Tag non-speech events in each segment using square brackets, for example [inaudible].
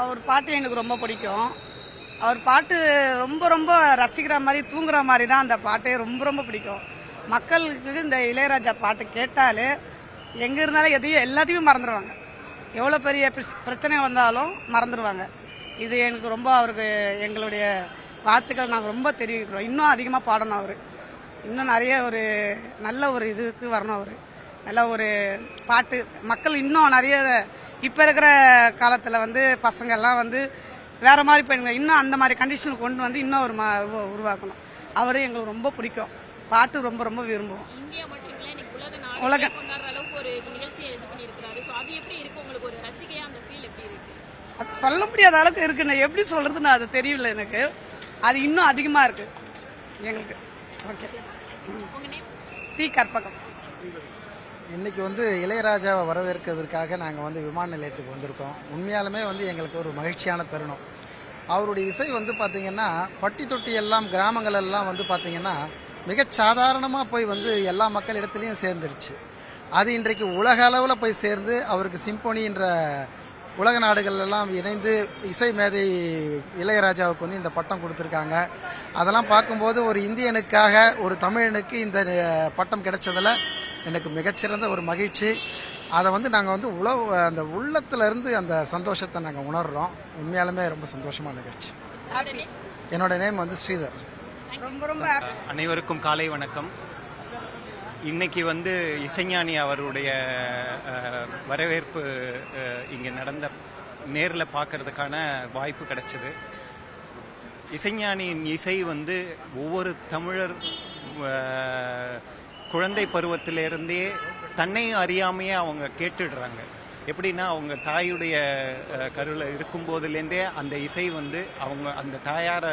அவர் பாட்டு எனக்கு ரொம்ப பிடிக்கும். அவர் பாட்டு ரொம்ப ரொம்ப ரசிக்கிற மாதிரி தூங்குற மாதிரி தான் அந்த பாட்டே ரொம்ப ரொம்ப பிடிக்கும். மக்களுக்கு இந்த இளையராஜா பாட்டு கேட்டாலே எங்கே இருந்தாலும் எதையும் எல்லாத்தையுமே மறந்துடுவாங்க எவ்வளோ பெரிய பிரச்சனை வந்தாலும் மறந்துடுவாங்க இது எனக்கு ரொம்ப அவருக்கு எங்களுடைய வாழ்த்துக்கள் நாங்கள் ரொம்ப தெரிவிக்கிறோம். இன்னும் அதிகமாக பாடணும் அவர். இன்னும் நிறைய ஒரு நல்ல ஒரு இதுக்கு வரணும் அவர். நல்ல ஒரு பாட்டு. மக்கள் இன்னும் நிறைய இப்போ இருக்கிற காலத்தில் வந்து பசங்கள்லாம் வந்து வேற மாதிரி போயிடுங்க இன்னும் அந்த மாதிரி கண்டிஷன் கொண்டு வந்து இன்னும் ஒரு மா- உருவா- உருவாக்கணும். அவரு எங்களுக்கு ரொம்ப பிடிக்கும். பாட்டு ரொம்ப ரொம்ப விரும்புவோம். உலக சொல்ல முடியாத அளவுக்கு இருக்குண்ணே எப்படி சொல்றதுன்னு அது தெரியல எனக்கு. அது இன்னும் அதிகமாக இருக்கு. எங்களுக்கு. ஓகே. டி கற்பகம். இன்றைக்கி வந்து இளையராஜாவை வரவேற்கிறதுக்காக நாங்கள் வந்து விமான நிலையத்துக்கு வந்திருக்கோம். உண்மையாலுமே வந்து எங்களுக்கு ஒரு மகிழ்ச்சியான தருணம். அவருடைய இசை வந்து பார்த்திங்கன்னா பட்டி தொட்டி எல்லாம் கிராமங்கள் எல்லாம் வந்து பார்த்திங்கன்னா மிக சாதாரணமாக போய் வந்து எல்லா மக்கள் இடத்துலையும் சேர்ந்துருச்சு. அது இன்றைக்கு உலக அளவில் போய் சேர்ந்து அவருக்கு சிம்போனின்ற உலக நாடுகளெல்லாம் இணைந்து இசை மேதை இளையராஜாவுக்கு வந்து இந்த பட்டம் கொடுத்துருக்காங்க. அதெல்லாம் பார்க்கும்போது ஒரு இந்தியனுக்காக ஒரு தமிழனுக்கு இந்த பட்டம் கிடைச்சதில் எனக்கு மிகச்சிறந்த ஒரு மகிழ்ச்சி. அதை வந்து நாங்கள் வந்து உழவு அந்த உள்ளத்துல இருந்து அந்த சந்தோஷத்தை நாங்கள் உணர்றோம். உண்மையாலுமே ரொம்ப சந்தோஷமான நிகழ்ச்சி. என்னோட நேம் வந்து ஸ்ரீதர். ரொம்ப ரொம்ப அனைவருக்கும் காலை வணக்கம். இன்னைக்கு வந்து இசைஞானி அவருடைய வரவேற்பு இங்கே நடந்த நேரில் பார்க்கறதுக்கான வாய்ப்பு கிடைச்சது. இசைஞானியின் இசை வந்து ஒவ்வொரு தமிழர் குழந்தை பருவத்திலிருந்தே தன்னை அறியாமையே அவங்க கேட்டுடுறாங்க. எப்படின்னா அவங்க தாயுடைய கருவில் இருக்கும்போதுலேருந்தே அந்த இசை வந்து அவங்க அந்த தாயாரை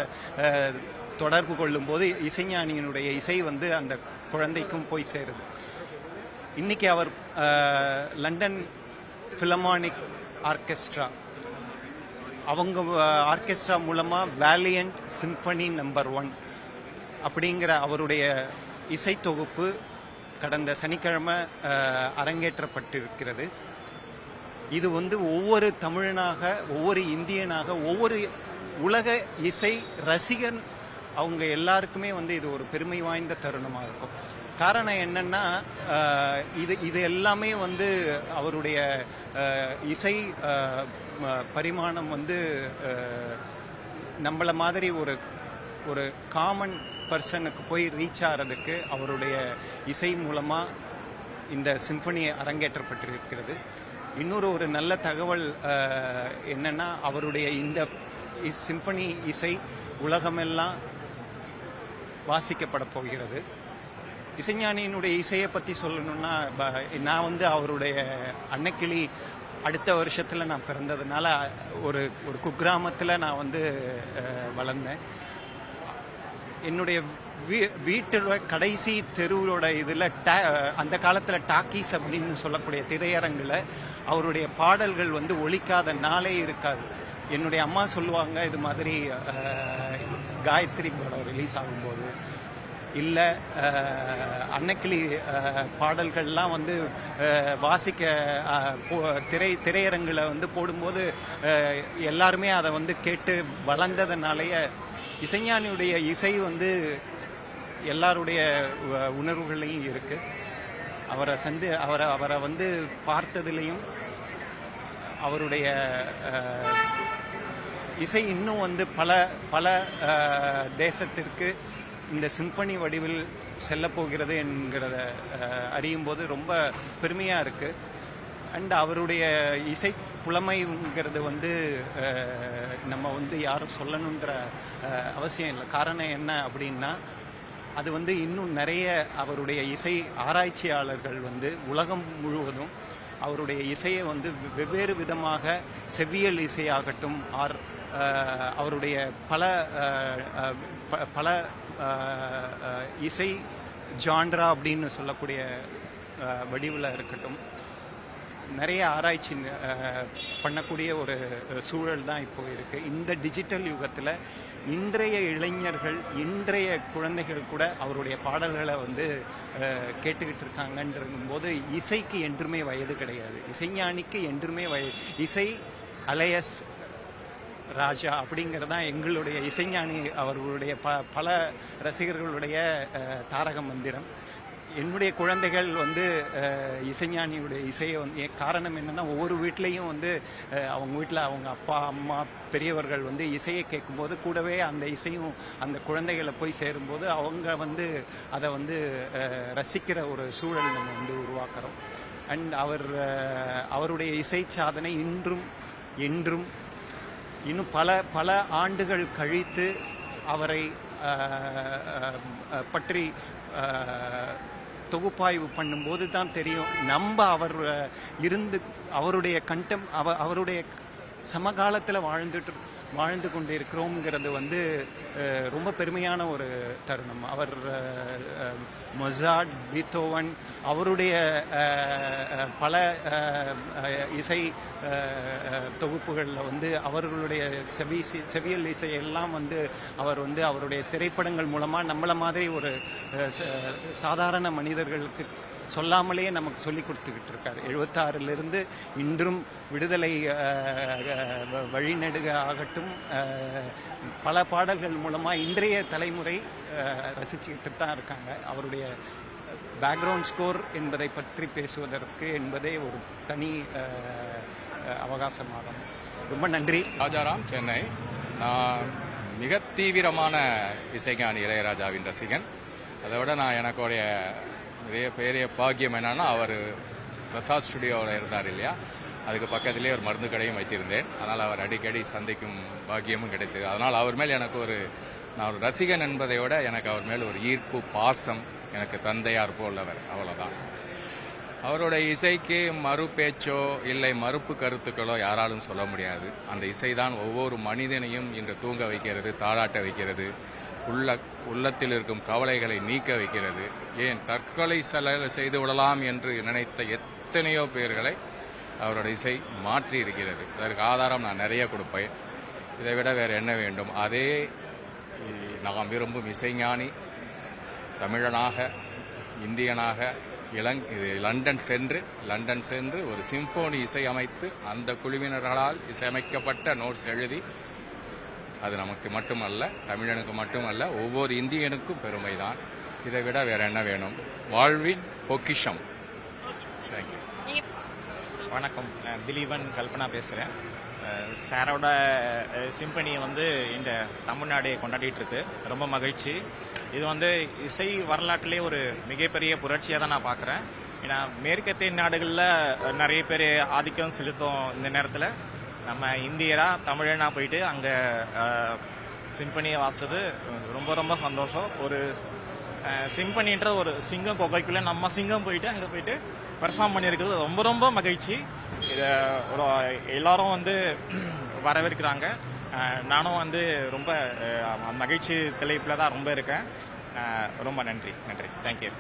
தொடர்பு கொள்ளும்போது இசைஞானியினுடைய இசை வந்து அந்த குழந்தைக்கும் போய் சேருது. இன்றைக்கி அவர் லண்டன் ஃபிலமானிக் ஆர்கெஸ்ட்ரா அவங்க ஆர்கெஸ்ட்ரா மூலமாக வேலியன்ட் சிம்பனி நம்பர் ஒன் அப்படிங்கிற அவருடைய இசைத்தொகுப்பு கடந்த சனிக்கிழமை அரங்கேற்றப்பட்டிருக்கிறது. இது வந்து ஒவ்வொரு தமிழனாக ஒவ்வொரு இந்தியனாக ஒவ்வொரு உலக இசை ரசிகன் அவங்க எல்லாருக்குமே வந்து இது ஒரு பெருமை வாய்ந்த தருணமாக இருக்கும். காரணம் என்னன்னா இது இது எல்லாமே வந்து அவருடைய இசை பரிமாணம் வந்து நம்மளை நம்மள மாதிரி ஒரு ஒரு காமன் பர்சனுக்கு போய் ரீச் ஆகிறதுக்கு அவருடைய இசை மூலமாக இந்த சிம்பனி அரங்கேற்றப்பட்டிருக்கிறது. இன்னொரு ஒரு நல்ல தகவல் என்னென்னா அவருடைய இந்த இஸ்- இசை உலகமெல்லாம் வாசிக்கப்பட போகிறது. இசைஞானியினுடைய இசையை பற்றி சொல்லணும்னா ப- நான் வந்து அவருடைய அன்னக்கிளி அடுத்த வருஷத்தில் நான் பிறந்ததுனால ஒரு ஒரு குக்கிராமத்தில் நான் வந்து வளர்ந்தேன். என்னுடைய வீ வீட்டோட கடைசி தெருவோட இதில் டா அந்த காலத்தில் டாக்கீஸ் அப்படின்னு சொல்லக்கூடிய திரையரங்கில் அவருடைய பாடல்கள் வந்து ஒழிக்காத நாளே இருக்காது. என்னுடைய அம்மா சொல்லுவாங்க இது மாதிரி காயத்ரி படம் ரிலீஸ் ஆகும்போது. இல்லை அன்னைக்கிளி பாடல்கள்லாம் வந்து வாசிக்க போ- திரை திரையரங்கில் வந்து போடும்போது எல்லாருமே அதை வந்து கேட்டு வளர்ந்ததுனாலேயே இசைஞானியுடைய இசை வந்து எல்லாருடைய உணர்வுகளையும் இருக்கு. அவரை சந்து அவரை அவரை வந்து பார்த்ததுலேயும் அவருடைய இசை இன்னும் வந்து பல பல தேசத்திற்கு இந்த சிம்பனி வடிவில் செல்லப்போகிறது என்கிறத அறியும் போது ரொம்ப பெருமையாக இருக்குது அண்ட் அவருடைய இசை புலமைங்கிறது வந்து நம்ம வந்து யாரும் சொல்லணுன்ற அவசியம் இல்லை. காரணம் என்ன அப்படின்னா அது வந்து இன்னும் நிறைய அவருடைய இசை ஆராய்ச்சியாளர்கள் வந்து உலகம் முழுவதும் அவருடைய இசையை வந்து வெவ்வேறு விதமாக செவ்வியல் இசையாகட்டும் ஆர் அவருடைய பல ப- பல இசை ஜான்ரா அப்படின்னு சொல்லக்கூடிய வடிவில் இருக்கட்டும். நிறைய ஆராய்ச்சி பண்ணக்கூடிய ஒரு சூழல் தான் இப்போ இருக்குது இந்த டிஜிட்டல் யுகத்தில் இன்றைய இளைஞர்கள் இன்றைய குழந்தைகள் கூட அவருடைய பாடல்களை வந்து கேட்டுக்கிட்டு இருக்காங்கன்றும் போது இசைக்கு என்றுமே வயது கிடையாது. இசைஞானிக்கு என்றுமே வயது இசை அலையஸ் ராஜா அப்படிங்கிறது தான் எங்களுடைய இசைஞானி அவர்களுடைய ப பல ரசிகர்களுடைய தாரக மந்திரம். என்னுடைய குழந்தைகள் வந்து இசைஞானியுடைய இசையை வந்து காரணம் என்னென்னா ஒவ்வொரு வீட்லேயும் வந்து அவங்க வீட்டில் அவங்க அப்பா அம்மா பெரியவர்கள் வந்து இசையை கேட்கும்போது கூடவே அந்த இசையும் அந்த குழந்தைகளை போய் சேரும்போது அவங்க வந்து அதை வந்து ரசிக்கிற ஒரு சூழல் நம்ம வந்து உருவாக்குறோம். அண்ட் அவர் அவருடைய இசை சாதனை இன்றும் என்றும் இன்னும் பல பல ஆண்டுகள் கழித்து அவரை பற்றி தொகுப்பாய்வு பண்ணும்போது தான் தெரியும். நம்ம அவர் இருந்து அவருடைய கண்டம் அவ அவருடைய சமகாலத்தில் வாழ்ந்துட்டு வாழ்ந்து கொண்டு இருக்கிறோங்கிறது வந்து ரொம்ப பெருமையான ஒரு தருணம். அவர் மொசாட் பீத்தோவன் அவருடைய பல இசை தொகுப்புகளில் வந்து அவர்களுடைய செவி செவியல் இசையெல்லாம் வந்து அவர் வந்து அவருடைய திரைப்படங்கள் மூலமாக நம்மளை மாதிரி ஒரு சாதாரண மனிதர்களுக்கு சொல்லாமலேயே நமக்கு சொல்லி கொடுத்துக்கிட்டு இருக்காரு எழுபத்தாறிலிருந்து இன்றும் விடுதலை வழிநெடுக ஆகட்டும். பல பாடல்கள் மூலமாக இன்றைய தலைமுறை ரசிச்சுக்கிட்டு தான் இருக்காங்க. அவருடைய பேக்ரவுண்ட் ஸ்கோர் என்பதை பற்றி பேசுவதற்கு என்பதே ஒரு தனி அவகாசமாகும். ரொம்ப நன்றி. ராஜாராம் சென்னை. நான் மிக தீவிரமான இசைஞானி இளையராஜாவின் ரசிகன். அதை விட நான் எனக்குடைய பெரிய பெரிய பாக்கியம் என்னன்னா அவர் பிரசாத் ஸ்டுடியோவில் இருந்தார் இல்லையா? அதுக்கு பக்கத்திலே ஒரு மருந்து கடையும் வைத்திருந்தேன். அதனால் அவர் அடிக்கடி சந்திக்கும் பாக்கியமும் கிடைத்தது. அதனால் அவர் மேல் எனக்கு ஒரு நான் ஒரு ரசிகன் என்பதை விட எனக்கு அவர் மேல் ஒரு ஈர்ப்பு பாசம் எனக்கு தந்தையார் போலவர் அவ்வளோதான் அவரோட இசைக்கு மறு பேச்சோ இல்லை மறுப்பு கருத்துக்களோ யாராலும் சொல்ல முடியாது. அந்த இசைதான் ஒவ்வொரு மனிதனையும் இன்று தூங்க வைக்கிறது தாளாட்ட வைக்கிறது. உள்ள உள்ளத்தில் இருக்கும் கவலைகளை நீக்க வைக்கிறது. ஏன்? தற்கொலை செய்து விடலாம் என்று நினைத்த எத்தனையோ பேர்களை அவரோட இசை மாற்றி இருக்கிறது. அதற்கு ஆதாரம் நான் நிறைய கொடுப்பேன். இதை விட வேறு என்ன வேண்டும்? அதே நாம் விரும்பும் இசைஞானி தமிழனாக இந்தியனாக இளங் இது லண்டன் சென்று லண்டன் சென்று ஒரு சிம்போனி இசையமைத்து அந்த குழுவினர்களால் இசையமைக்கப்பட்ட நோட்ஸ் எழுதி அது நமக்கு மட்டுமல்ல தமிழனுக்கு மட்டுமல்ல ஒவ்வொரு இந்தியனுக்கும் பெருமைதான். இதை விட வேற என்ன வேணும்? வாழ்வின் பொக்கிஷம். தேங்க்யூ வணக்கம். நான் திலீபன் கல்பனா பேசுகிறேன் சாரோட சிம்பனியை வந்து இந்த தமிழ்நாடு கொண்டாடிட்டு இருக்கு ரொம்ப மகிழ்ச்சி. இது வந்து இசை வரலாற்றிலே ஒரு மிகப்பெரிய புரட்சியாக தான் நான் பார்க்குறேன் ஏன்னா மேற்கத்திய நாடுகளில் நிறைய பேர் ஆதிக்கம் செலுத்தும் இந்த நேரத்தில். நம்ம இந்தியராக தமிழனா போயிட்டு அங்கே சிம்பனியை வாசது ரொம்ப ரொம்ப சந்தோஷம். ஒரு சிம்பனின்ற ஒரு சிங்கம் குகைக்குள்ள நம்ம சிங்கம் போயிட்டு அங்கே போயிட்டு பெர்ஃபார்ம் பண்ணியிருக்கிறது ரொம்ப ரொம்ப மகிழ்ச்சி. இதை ஒரு எல்லாரும் வந்து [clears throat] வரவேற்கிறாங்க. நானும் வந்து ரொம்ப மகிழ்ச்சி தலைப்பில் தான் ரொம்ப இருக்கேன். ரொம்ப நன்றி நன்றி. தேங்க்யூ